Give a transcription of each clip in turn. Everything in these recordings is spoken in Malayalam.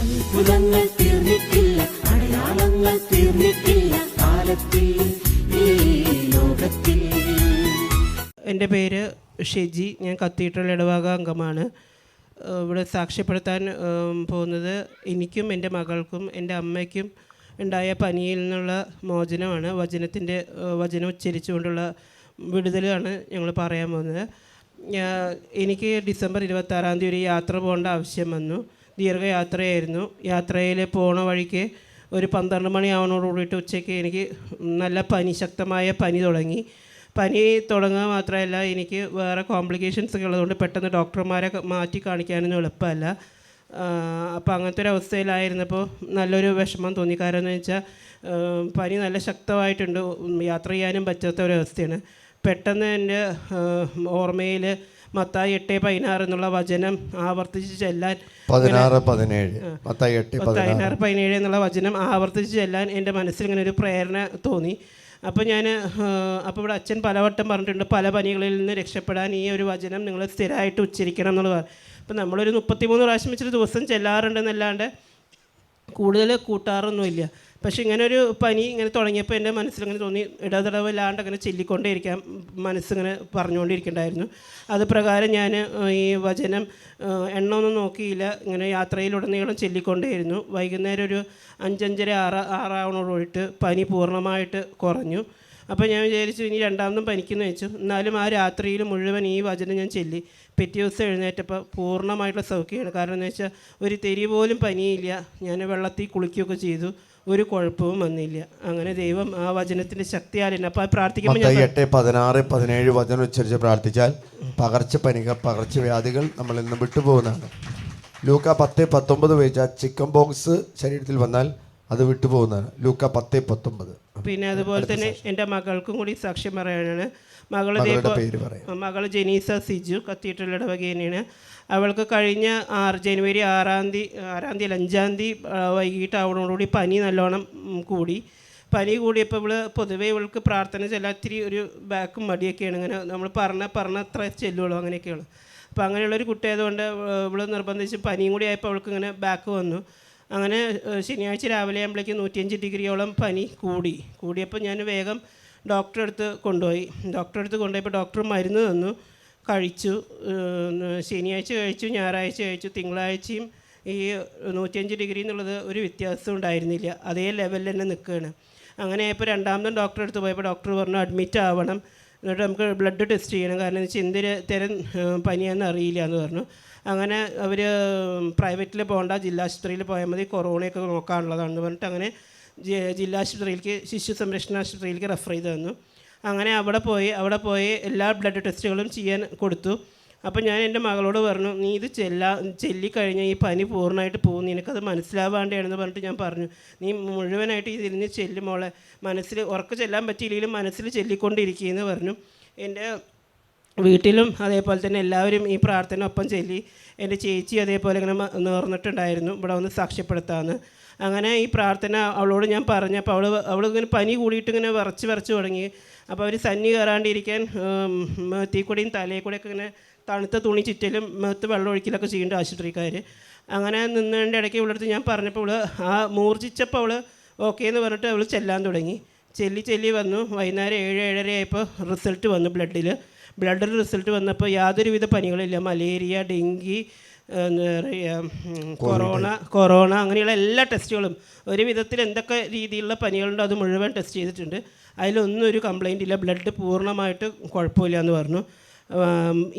അത്ഭുതങ്ങൾ തീർന്നിട്ടില്ല അടയാളങ്ങൾ തീർന്നിട്ടില്ല കാലത്തിൽ ലോകത്തിൽ. എന്റെ പേര് ഷെജി ഞാൻ കത്തീഡ്രൽ ഇടവക അംഗമാണ്. ഇവിടെ സാക്ഷ്യപ്പെടുത്താൻ പോകുന്നത് എനിക്കും എന്റെ മകൾക്കും എന്റെ അമ്മയ്ക്കും ഉണ്ടായ പനിയിൽ നിന്നുള്ള മോചനമാണ്. വചനത്തിന്റെ വചനം ഉച്ചരിച്ചുകൊണ്ടുള്ള വിടുതലാണ് ഞങ്ങൾ പറയാൻ പോകുന്നത്. എനിക്ക് ഡിസംബർ ഇരുപത്താറാം തീയതി ഒരു യാത്ര പോകേണ്ട ആവശ്യം വന്നു. ദീർഘയാത്രയായിരുന്നു. യാത്രയിൽ പോണ വഴിക്ക് ഒരു പന്ത്രണ്ട് മണിയാവണോടുകൂടിയിട്ട് കൂടിയിട്ട് ഉച്ചയ്ക്ക് എനിക്ക് നല്ല പനി ശക്തമായ പനി തുടങ്ങി. പനി തുടങ്ങുക മാത്രമല്ല എനിക്ക് വേറെ കോംപ്ലിക്കേഷൻസ് ഒക്കെ ഉള്ളതുകൊണ്ട് പെട്ടെന്ന് ഡോക്ടർമാരെ മാറ്റി കാണിക്കാനൊന്നും എളുപ്പമല്ല. അപ്പോൾ അങ്ങനത്തെ ഒരു അവസ്ഥയിലായിരുന്നപ്പോൾ നല്ലൊരു വിഷമം തോന്നി. കാരണം എന്ന് വെച്ചാൽ പനി നല്ല ശക്തമായിട്ടുണ്ട്. യാത്ര ചെയ്യാനും പറ്റാത്ത ഒരവസ്ഥയാണ് പെട്ടെന്ന് എന്റെ ഓർമ്മയിൽ മത്തായി എട്ട് പതിനാറ് എന്നുള്ള വചനം ആവർത്തിച്ച് ചെല്ലാൻ പതിനാറ് പതിനേഴ്. എട്ട് പതിനാറ്. പതിനേഴ് എന്നുള്ള വചനം ആവർത്തിച്ച് ചെല്ലാൻ എന്റെ മനസ്സിൽ ഇങ്ങനെ ഒരു പ്രേരണ തോന്നി. അപ്പോൾ ഞാൻ അപ്പോൾ ഇവിടെ അച്ഛൻ പലവട്ടം പറഞ്ഞിട്ടുണ്ട് പല പനികളിൽ നിന്ന് രക്ഷപ്പെടാൻ ഈ ഒരു വചനം നിങ്ങൾ സ്ഥിരമായിട്ട് ഉച്ചരിക്കണം എന്നുള്ളത് അപ്പോൾ നമ്മളൊരു മുപ്പത്തിമൂന്ന് പ്രാവശ്യം വെച്ചൊരു ദിവസം ചെല്ലാറുണ്ടെന്നല്ലാണ്ട് കൂടുതൽ കൂട്ടാറൊന്നുമില്ല. പക്ഷേ ഇങ്ങനെ ഒരു പനി ഇങ്ങനെ തുടങ്ങിയപ്പോൾ എന്റെ മനസ്സിലിങ്ങനെ തോന്നി ഇടതടവില്ലാണ്ട് അങ്ങനെ ചൊല്ലിക്കൊണ്ടേയിരിക്കാം മനസ്സിങ്ങനെ പറഞ്ഞുകൊണ്ടിരിക്കണ്ടായിരുന്നു. അത് പ്രകാരം ഞാൻ ഈ വചനം എണ്ണമൊന്നും നോക്കിയില്ല. ഇങ്ങനെ യാത്രയിലുടനീളം ചൊല്ലിക്കൊണ്ടേയിരുന്നു. വൈകുന്നേരം ഒരു അഞ്ചഞ്ചര ആറ് ആറാവണോട് പോയിട്ട് പനി പൂർണമായിട്ട് കുറഞ്ഞു. അപ്പോൾ ഞാൻ വിചാരിച്ചു ഇനി രണ്ടാമതും പനിക്കുന്നു വെച്ചു. എന്നാലും ആ രാത്രിയിൽ മുഴുവൻ ഈ വചനം ഞാൻ ചൊല്ലി. പിറ്റേ ദിവസം എഴുന്നേറ്റപ്പോൾ പൂർണമായിട്ടുള്ള സൗഖ്യമാണ്. കാരണം എന്ന് വെച്ചാൽ ഒരു തെരി പോലും പനിയില്ല. ഞാൻ വെള്ളത്തിൽ കുളിക്കുകയൊക്കെ ചെയ്തു. ഒരു കുഴപ്പവും വന്നില്ല. അങ്ങനെ ദൈവം ആ വചനത്തിന്റെ ശക്തിയാൽ അപ്പോൾ പ്രാർത്ഥിക്കുമ്പോൾ എട്ട് പതിനാറ് പതിനേഴ് വചനം ഉച്ചരിച്ച് പ്രാർത്ഥിച്ചാൽ പകർച്ചപ്പനികൾ പകർച്ചവ്യാധികൾ നമ്മൾ ഇന്ന് വിട്ടുപോകുന്നതാണ്. ലൂക്ക പത്ത് പത്തൊമ്പത് വെച്ചാൽ ചിക്കൻ ബോക്സ് ശരീരത്തിൽ വന്നാൽ അത് വിട്ടുപോകുന്നതാണ്. ലൂക്ക പത്ത് പത്തൊമ്പത്. പിന്നെ അതുപോലെ തന്നെ എന്റെ മകൾക്കും കൂടി സാക്ഷ്യം പറയാനാണ്. മകൾ മകൾ ജെനീസ സിജു കത്തീഡ്രൽ ഇടവകേനെയാണ് അവൾക്ക് കഴിഞ്ഞ ആറ് ജനുവരി ആറാം തീയതി ആറാം തീയതി അഞ്ചാം തീയതി വൈകിട്ട് അവളോടുകൂടി പനി നല്ലോണം കൂടി. പനി കൂടിയപ്പോൾ ഇവൾ പൊതുവേ ഇവൾക്ക് പ്രാർത്ഥന ചെല്ലാൻ ഇത്തിരി ഒരു ബാക്കും മടിയൊക്കെയാണ്. ഇങ്ങനെ നമ്മൾ പറഞ്ഞ പറഞ്ഞ അത്ര ചെല്ലുള്ളൂ അങ്ങനെയൊക്കെയുള്ളൂ. അപ്പോൾ അങ്ങനെയുള്ളൊരു കുട്ടിയായതുകൊണ്ട് ഇവൾ നിർബന്ധിച്ച് പനിയും കൂടി ആയപ്പോൾ അവൾക്ക് ഇങ്ങനെ ബാക്ക് വന്നു. അങ്ങനെ ശനിയാഴ്ച രാവിലെ ആകുമ്പോഴേക്കും നൂറ്റിയഞ്ച് ഡിഗ്രിയോളം പനി കൂടി. കൂടിയപ്പോൾ ഞാൻ വേഗം ഡോക്ടറെ അടുത്ത് കൊണ്ടുപോയി. ഡോക്ടറെ അടുത്ത് കൊണ്ടുപോയപ്പോൾ ഡോക്ടർ മരുന്ന് തന്നു കഴിച്ചു. ശനിയാഴ്ച കഴിച്ചു ഞായറാഴ്ച കഴിച്ചു. തിങ്കളാഴ്ചയും ഈ നൂറ്റിയഞ്ച് ഡിഗ്രി എന്നുള്ളത് ഒരു വ്യത്യാസം ഉണ്ടായിരുന്നില്ല. അതേ ലെവലിൽ തന്നെ നിൽക്കുകയാണ്. അങ്ങനെ ഇപ്പോൾ രണ്ടാമതും ഡോക്ടറെ അടുത്ത് പോയപ്പോൾ ഡോക്ടർ പറഞ്ഞു അഡ്മിറ്റ് ആവണം എന്നിട്ട് നമുക്ക് ബ്ലഡ് ടെസ്റ്റ് ചെയ്യണം. കാരണം എന്ന് വെച്ചാൽ എന്തൊരു തരം പനിയാണെന്ന് അറിയില്ല എന്ന് പറഞ്ഞു. അങ്ങനെ അവർ പ്രൈവറ്റിൽ പോകേണ്ട ജില്ലാശുപത്രിയിൽ പോയാൽ മതി. കൊറോണയൊക്കെ നോക്കാനുള്ളതാണെന്ന് പറഞ്ഞിട്ട് അങ്ങനെ ജില്ലാ ജില്ലാശുപത്രിയിലേക്ക് ശിശു സംരക്ഷണ ആശുപത്രിയിലേക്ക് റെഫർ ചെയ്ത് തന്നു. അങ്ങനെ അവിടെ പോയി അവിടെ പോയി എല്ലാ ബ്ലഡ് ടെസ്റ്റുകളും ചെയ്യാൻ കൊടുത്തു. അപ്പോൾ ഞാൻ എന്റെ മകളോട് പറഞ്ഞു നീ ഇത് ചെല്ലാ ചെല്ലിക്കഴിഞ്ഞാൽ ഈ പനി പൂർണമായിട്ട് പോകും നിനക്കത് മനസ്സിലാവാണ്ടാണെന്ന് പറഞ്ഞിട്ട് ഞാൻ പറഞ്ഞു. നീ മുഴുവനായിട്ട് ഇതിന് ചെല്ലും മോളെ. മനസ്സിൽ ഉറക്കം ചെല്ലാൻ പറ്റിയില്ലെങ്കിലും മനസ്സിൽ ചെല്ലിക്കൊണ്ടിരിക്കുകയെന്ന് പറഞ്ഞു. എന്റെ വീട്ടിലും അതേപോലെ തന്നെ എല്ലാവരും ഈ പ്രാർത്ഥന ഒപ്പം ചെല്ലി. എന്റെ ചേച്ചി അതേപോലെ ഇങ്ങനെ നേർന്നിട്ടുണ്ടായിരുന്നു ഇവിടെ വന്ന് സാക്ഷ്യപ്പെടുത്താമെന്ന് അങ്ങനെ ഈ പ്രാർത്ഥന അവളോട് ഞാൻ പറഞ്ഞപ്പോൾ അവൾ അവൾ പനി കൂടിയിട്ട് ഇങ്ങനെ വിറച്ച് വിറച്ച് തുടങ്ങി. അപ്പോൾ അവർ സന്നി കയറാണ്ടിരിക്കാൻ തീക്കൂടിയും തലയിൽ കൂടെയൊക്കെ ഇങ്ങനെ തണുത്ത തുണി ചുറ്റലും മേത്ത് വെള്ളം ഒഴിക്കലൊക്കെ ചെയ്യേണ്ട ആശുപത്രിക്കാർ അങ്ങനെ നിന്നതിന്റെ ഇടയ്ക്ക് ഇവളടുത്ത് ഞാൻ പറഞ്ഞപ്പോൾ അവൾ ആ മൂർജിച്ചപ്പോൾ അവൾ ഓക്കെ എന്ന് പറഞ്ഞിട്ട് അവൾ ചെല്ലാൻ തുടങ്ങി. ചെല്ലി ചെല്ലി വന്നു. വൈകുന്നേരം ഏഴ് ഏഴര ആയപ്പോൾ റിസൾട്ട് വന്നു ബ്ലഡിൽ ബ്ലഡിൽ റിസൾട്ട് വന്നപ്പോൾ യാതൊരുവിധ പനികളില്ല. മലേറിയ ഡെങ്കി എന്താ പറയുക കൊറോണ കൊറോണ അങ്ങനെയുള്ള എല്ലാ ടെസ്റ്റുകളും ഒരു വിധത്തിൽ എന്തൊക്കെ രീതിയിലുള്ള പനികളുണ്ടോ അത് മുഴുവൻ ടെസ്റ്റ് ചെയ്തിട്ടുണ്ട്. അതിലൊന്നും ഒരു കംപ്ലൈന്റ് ഇല്ല. ബ്ലഡ് പൂർണമായിട്ട് കുഴപ്പമില്ല എന്ന് പറഞ്ഞു.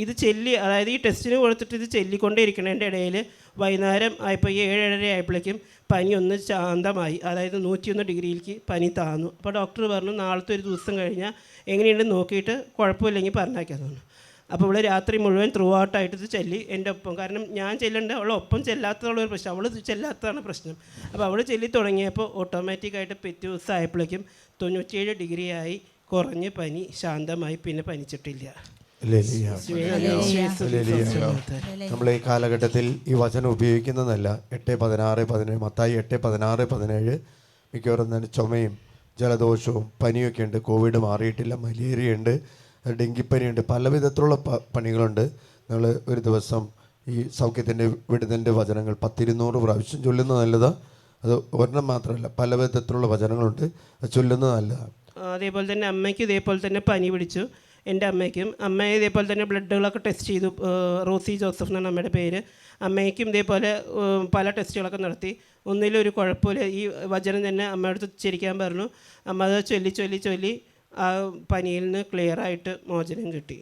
ഇത് ചെല്ലി അതായത് ഈ ടെസ്റ്റിന് കൊടുത്തിട്ട് ഇത് ചെല്ലിക്കൊണ്ടേയിരിക്കണതിന്റെ ഇടയിൽ വൈകുന്നേരം ആയപ്പോൾ ഏഴര ആയപ്പോഴേക്കും പനി ഒന്ന് ശാന്തമായി. അതായത് നൂറ്റിയൊന്ന് ഡിഗ്രിയിലേക്ക് പനി താന്നു. അപ്പോൾ ഡോക്ടർ പറഞ്ഞു നാളത്തെ ഒരു ദിവസം കഴിഞ്ഞാൽ എങ്ങനെയുണ്ട് നോക്കിയിട്ട് കുഴപ്പമില്ലെങ്കിൽ പറഞ്ഞേക്കാൻ തോന്നുന്നു അപ്പോൾ ഇവിടെ രാത്രി മുഴുവൻ ത്രൂ ഔട്ടായിട്ട് ഇത് ചെല്ലി. എന്റെ ഒപ്പം കാരണം ഞാൻ ചെല്ലേണ്ട അവൾ ഒപ്പം ചെല്ലാത്തതുള്ള ഒരു പ്രശ്നം അവൾ ചെല്ലാത്തതാണ് പ്രശ്നം. അപ്പോൾ അവൾ ചെല്ലി തുടങ്ങിയപ്പോൾ ഓട്ടോമാറ്റിക്കായിട്ട് പിറ്റേ ദിവസം ആയപ്പോഴേക്കും തൊണ്ണൂറ്റിയേഴ് ഡിഗ്രിയായി കുറഞ്ഞ് പനി ശാന്തമായി പിന്നെ പനിച്ചിട്ടില്ല. നമ്മൾ ഈ കാലഘട്ടത്തിൽ ഈ വചനം ഉപയോഗിക്കുന്നതല്ല. എട്ട് പതിനാറ് പതിനേഴ് മത്തായി എട്ട് പതിനാറ് പതിനേഴ്. മിക്കവാറും തന്നെ ചുമയും ജലദോഷവും പനിയൊക്കെ ഉണ്ട്. കോവിഡ് മാറിയിട്ടില്ല. മലേറിയ ഉണ്ട് ഡെങ്കിപ്പനിയുണ്ട്. പല വിധത്തിലുള്ള പണികളുണ്ട് നിങ്ങൾ ഒരു ദിവസം ഈ സൗഖ്യത്തിന്റെ വിടുന്നതിന്റെ വചനങ്ങൾ പത്തിരുന്നൂറ് പ്രാവശ്യം ചൊല്ലുന്നത് നല്ലതാണ് അത് ഒരെണ്ണം മാത്രമല്ല. പല വിധത്തിലുള്ള വചനങ്ങളുണ്ട്. അത് ചൊല്ലുന്നത് നല്ലതാണ് അതേപോലെ തന്നെ അമ്മയ്ക്ക് ഇതേപോലെ തന്നെ പനി പിടിച്ചു. എന്റെ അമ്മയ്ക്കും അമ്മയെ ഇതേപോലെ തന്നെ ബ്ലഡുകളൊക്കെ ടെസ്റ്റ് ചെയ്തു റോസി ജോസഫ് എന്നാണ് അമ്മയുടെ പേര്. അമ്മയ്ക്കും ഇതേപോലെ പല ടെസ്റ്റുകളൊക്കെ നടത്തി. ഒന്നിലും ഒരു കുഴപ്പമില്ല. ഈ വചനം തന്നെ അമ്മയുടെ അടുത്ത് ചിരിക്കാൻ പറഞ്ഞു. അമ്മ അത് ചൊല്ലി ചൊല്ലി ചൊല്ലി ആ പനിയിൽ നിന്ന് ക്ലിയറായിട്ട് മോചനം കിട്ടി.